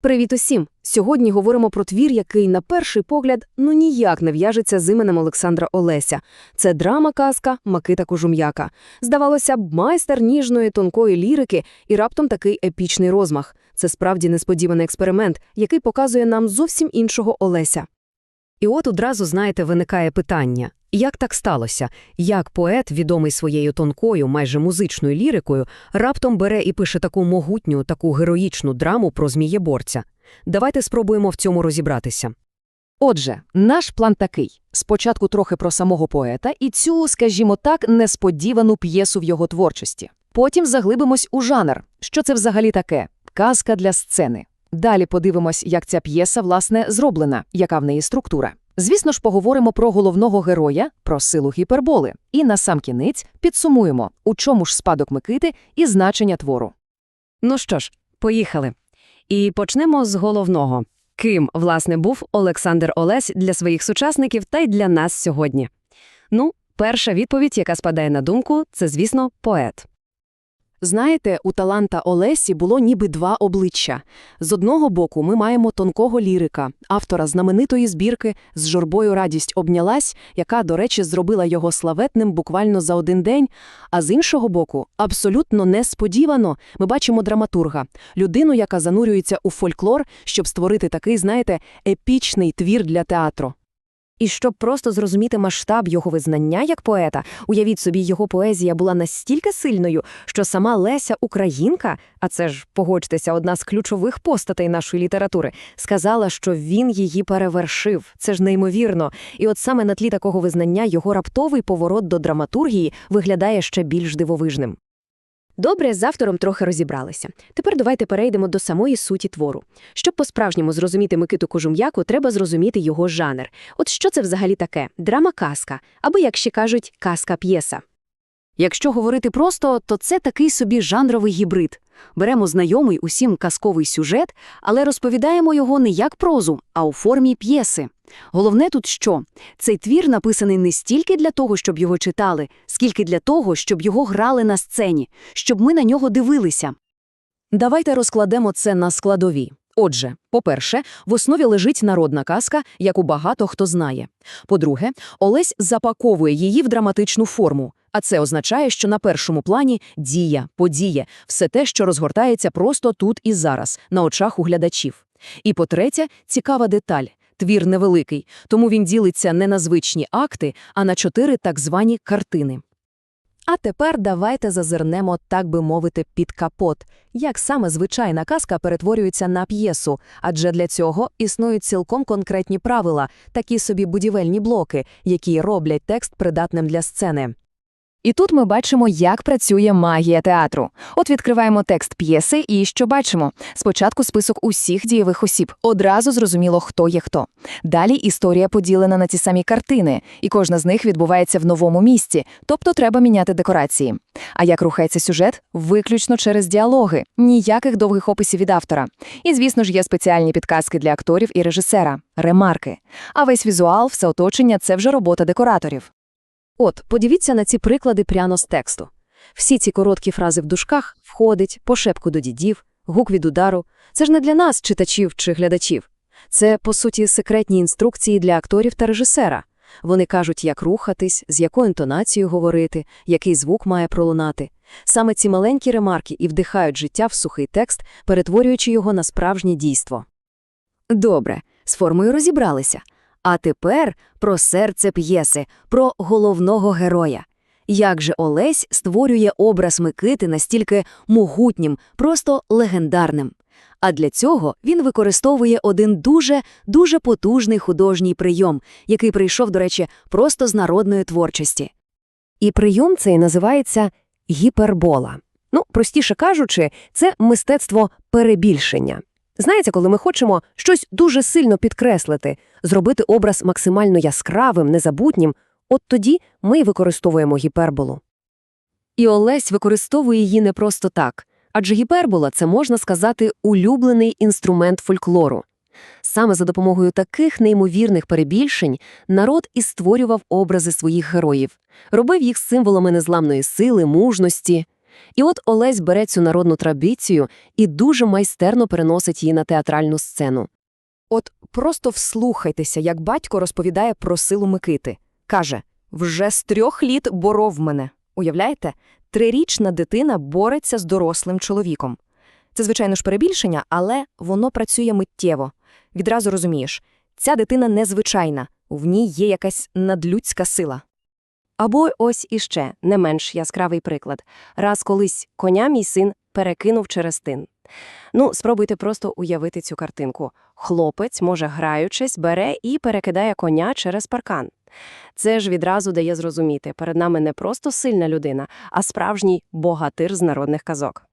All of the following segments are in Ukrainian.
Привіт усім! Сьогодні говоримо про твір, який, на перший погляд, ну ніяк не в'яжеться з іменем Олександра Олеся. Це драма-казка Макита Кожум'яка. Здавалося б, майстер ніжної тонкої лірики і раптом такий епічний розмах. Це справді несподіваний експеримент, який показує нам зовсім іншого Олеся. І от одразу, знаєте, виникає питання. Як так сталося? Як поет, відомий своєю тонкою, майже музичною лірикою, раптом бере і пише таку могутню, таку героїчну драму про змієборця? Давайте спробуємо в цьому розібратися. Отже, наш план такий: спочатку трохи про самого поета і цю, скажімо так, несподівану п'єсу в його творчості. Потім заглибимось у жанр. Що це взагалі таке? Казка для сцени. Далі подивимось, як ця п'єса, власне, зроблена, яка в неї структура. Звісно ж, поговоримо про головного героя, про силу гіперболи. І насамкінець підсумуємо, у чому ж спадок Микити і значення твору. Ну що ж, поїхали. І почнемо з головного. Ким, власне, був Олександр Олесь для своїх сучасників та й для нас сьогодні? Ну, перша відповідь, яка спадає на думку, це, звісно, поет. Знаєте, у таланта Олесі було ніби два обличчя. З одного боку ми маємо тонкого лірика, автора знаменитої збірки «З журбою радість обнялась», яка, до речі, зробила його славетним буквально за один день. А з іншого боку, абсолютно несподівано, ми бачимо драматурга, людину, яка занурюється у фольклор, щоб створити такий, знаєте, епічний твір для театру. І щоб просто зрозуміти масштаб його визнання як поета, уявіть собі, його поезія була настільки сильною, що сама Леся Українка, а це ж, погодьтеся, одна з ключових постатей нашої літератури, сказала, що він її перевершив. Це ж неймовірно. І от саме на тлі такого визнання його раптовий поворот до драматургії виглядає ще більш дивовижним. Добре, з автором трохи розібралися. Тепер давайте перейдемо до самої суті твору. Щоб по-справжньому зрозуміти Микиту Кожум'яку, треба зрозуміти його жанр. От що це взагалі таке? Драма-казка, або, як ще кажуть, казка-п'єса. Якщо говорити просто, то це такий собі жанровий гібрид. Беремо знайомий усім казковий сюжет, але розповідаємо його не як прозу, а у формі п'єси. Головне тут що? Цей твір написаний не стільки для того, щоб його читали, скільки для того, щоб його грали на сцені, щоб ми на нього дивилися. Давайте розкладемо це на складові. Отже, по-перше, в основі лежить народна казка, яку багато хто знає. По-друге, Олесь запаковує її в драматичну форму, а це означає, що на першому плані дія, подія, все те, що розгортається просто тут і зараз, на очах у глядачів. І по-третє, цікава деталь. Твір невеликий, тому він ділиться не на звичні акти, а на чотири так звані картини. А тепер давайте зазирнемо, так би мовити, під капот, як саме звичайна казка перетворюється на п'єсу, адже для цього існують цілком конкретні правила, такі собі будівельні блоки, які роблять текст придатним для сцени. І тут ми бачимо, як працює магія театру. От відкриваємо текст п'єси, і що бачимо? Спочатку список усіх дієвих осіб. Одразу зрозуміло, хто є хто. Далі історія поділена на ті самі картини, і кожна з них відбувається в новому місці, тобто треба міняти декорації. А як рухається сюжет? Виключно через діалоги, ніяких довгих описів від автора. І, звісно ж, є спеціальні підказки для акторів і режисера ремарки. А весь візуал, все оточення це вже робота декораторів. От, подивіться на ці приклади прямо з тексту. Всі ці короткі фрази в дужках входить, пошепку до дідів, гук від удару. Це ж не для нас, читачів чи глядачів. Це, по суті, секретні інструкції для акторів та режисера. Вони кажуть, як рухатись, з якою інтонацією говорити, який звук має пролунати. Саме ці маленькі ремарки і вдихають життя в сухий текст, перетворюючи його на справжнє дійство. Добре, з формою розібралися. А тепер про серце п'єси, про головного героя. Як же Олесь створює образ Микити настільки могутнім, просто легендарним. А для цього він використовує один дуже, дуже потужний художній прийом, який прийшов, до речі, просто з народної творчості. І прийом цей називається гіпербола. Ну, простіше кажучи, це мистецтво перебільшення. Знаєте, коли ми хочемо щось дуже сильно підкреслити, зробити образ максимально яскравим, незабутнім, от тоді ми використовуємо гіперболу. І Олесь використовує її не просто так, адже гіпербола це, можна сказати, улюблений інструмент фольклору. Саме за допомогою таких неймовірних перебільшень народ і створював образи своїх героїв, робив їх символами незламної сили, мужності. І от Олесь бере цю народну традицію і дуже майстерно переносить її на театральну сцену. От просто вслухайтеся, як батько розповідає про силу Микити. Каже, вже з трьох літ боров мене. Уявляєте? Трирічна дитина бореться з дорослим чоловіком. Це, звичайно ж, перебільшення, але воно працює миттєво. Відразу розумієш, ця дитина незвичайна, в ній є якась надлюдська сила. Або ось іще не менш яскравий приклад. Раз колись коня мій син перекинув через тин. Ну, спробуйте просто уявити цю картинку. Хлопець, може, граючись, бере і перекидає коня через паркан. Це ж відразу дає зрозуміти, перед нами не просто сильна людина, а справжній богатир з народних казок.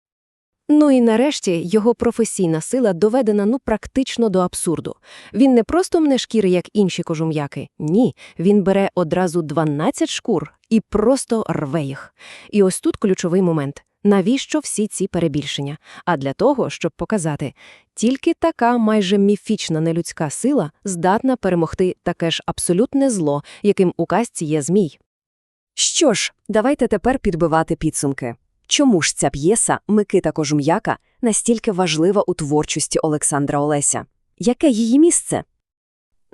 Ну і нарешті його професійна сила доведена ну практично до абсурду. Він не просто мне шкіри, як інші кожум'яки. Ні, він бере одразу 12 шкур і просто рве їх. І ось тут ключовий момент. Навіщо всі ці перебільшення? А для того, щоб показати, тільки така майже міфічна нелюдська сила здатна перемогти таке ж абсолютне зло, яким у казці є змій. Що ж, давайте тепер підбивати підсумки. Чому ж ця п'єса Микита Кожум'яка настільки важлива у творчості Олександра Олеся? Яке її місце?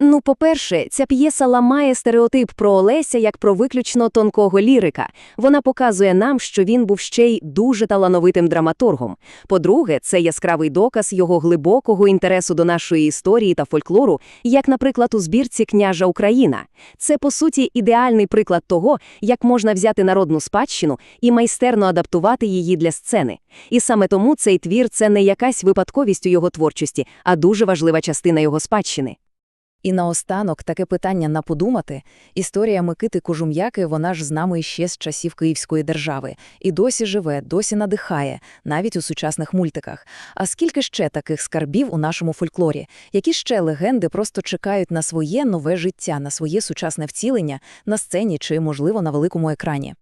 Ну, по-перше, ця п'єса ламає стереотип про Олеся як про виключно тонкого лірика. Вона показує нам, що він був ще й дуже талановитим драматургом. По-друге, це яскравий доказ його глибокого інтересу до нашої історії та фольклору, як, наприклад, у збірці «Княжа Україна». Це, по суті, ідеальний приклад того, як можна взяти народну спадщину і майстерно адаптувати її для сцени. І саме тому цей твір – це не якась випадковість у його творчості, а дуже важлива частина його спадщини. І наостанок таке питання на подумати. Історія Микити Кожум'яки, вона ж з нами ще з часів Київської держави. І досі живе, досі надихає, навіть у сучасних мультиках. А скільки ще таких скарбів у нашому фольклорі? Які ще легенди просто чекають на своє нове життя, на своє сучасне вцілення на сцені чи, можливо, на великому екрані?